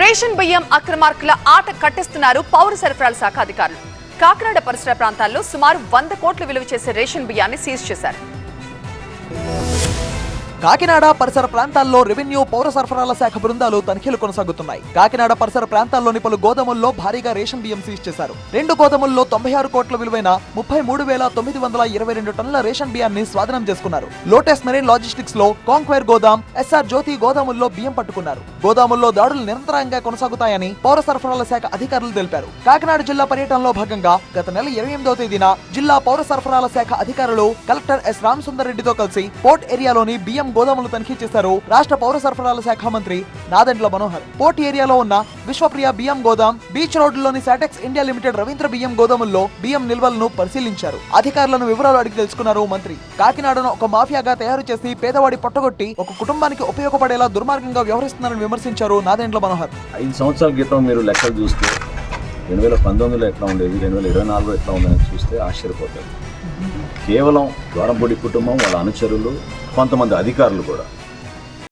Ration బియ్యం అక్రమార్కుల ఆట కట్టిస్తున్నారు పౌర సరఫరాల శాఖ అధికారులు. కాకినాడ పరిసర ప్రాంతాల్లో సుమారు వంద కోట్లు విలువ చేసే రేషన్ బియ్యాన్ని సీజ్ చేశారు. కాకినాడ పరిసర ప్రాంతాల్లో రెవెన్యూ పౌర సరఫరాల శాఖ బృందాలు తనిఖీలు కొనసాగుతున్నాయి. కాకినాడ పరిసర ప్రాంతాల్లోని పలు గోదాముల్లో భారీగా రేషన్ బియ్యం సీజ్ చేశారు. రెండు గోదాముల్లో తొంభై ఆరు కోట్ల విలువైన ముప్పై మూడు వేల తొమ్మిది వందల ఇరవై రెండు టన్నుల రేషన్ బియ్యాన్ని స్వాధీనం చేసుకున్నారు. లోటస్ మెరీన్ లాజిస్టిక్స్లో కాంక్వేర్ గోదాం ఎస్ఆర్ జ్యోతి గోదాముల్లో బియ్యం పట్టుకున్నారు. గోదాముల్లో దాడులు నిరంతరంగా కొనసాగుతాయని పౌర సరఫరాల శాఖ అధికారులు తెలిపారు. కాకినాడ జిల్లా పర్యటనలో భాగంగా గత నెల ఇరవై ఎనిమిదవ తేదీన జిల్లా పౌర సరఫరాల శాఖ అధికారులు కలెక్టర్ ఎస్ రామసుందర్ రెడ్డితో కలిసి పోర్ట్ ఏరియాలోని బియ్యం గోదాములు తనిఖీ చేశారు రాష్ట్ర పౌర సరఫరాల శాఖ మంత్రి నాదెండ్ల మనోహర్. పోర్ట్ ఏరియాలో ఉన్న విశ్వప్రియ బియ్యం గోదాం బీచ్ రోడ్డులోని సాటెక్స్ ఇండియా లిమిటెడ్ రవీంద్ర బియ్యం గోదాముల్లో బియ్యం నిల్వలను పరిశీలించారు. అధికారులను వివరాలు అడిగి తెలుసుకున్నారు మంత్రి. కాకినాడను ఒక మాఫియాగా తయారు చేసి పేదవాడి పొట్టగొట్టి ఒక కుటుంబానికి ఉపయోగపడేలా దుర్మార్గంగా వ్యవహరిస్తున్నారని విమర్శించారు నాదెండ్ల మనోహర్. ఐదు సంవత్సరాల క్రితం మీరు లెక్కలు చూస్తే రెండు వేల పంతొమ్మిదిలో ఎట్లా ఉండేది? రెండు వేల ఇరవై నాలుగులో ఎట్లా ఉందని చూస్తే ఆశ్చర్యపోతారు. కేవలం ద్వారంపూడి కుటుంబం వాళ్ళ అనుచరులు కొంతమంది అధికారులు కూడా.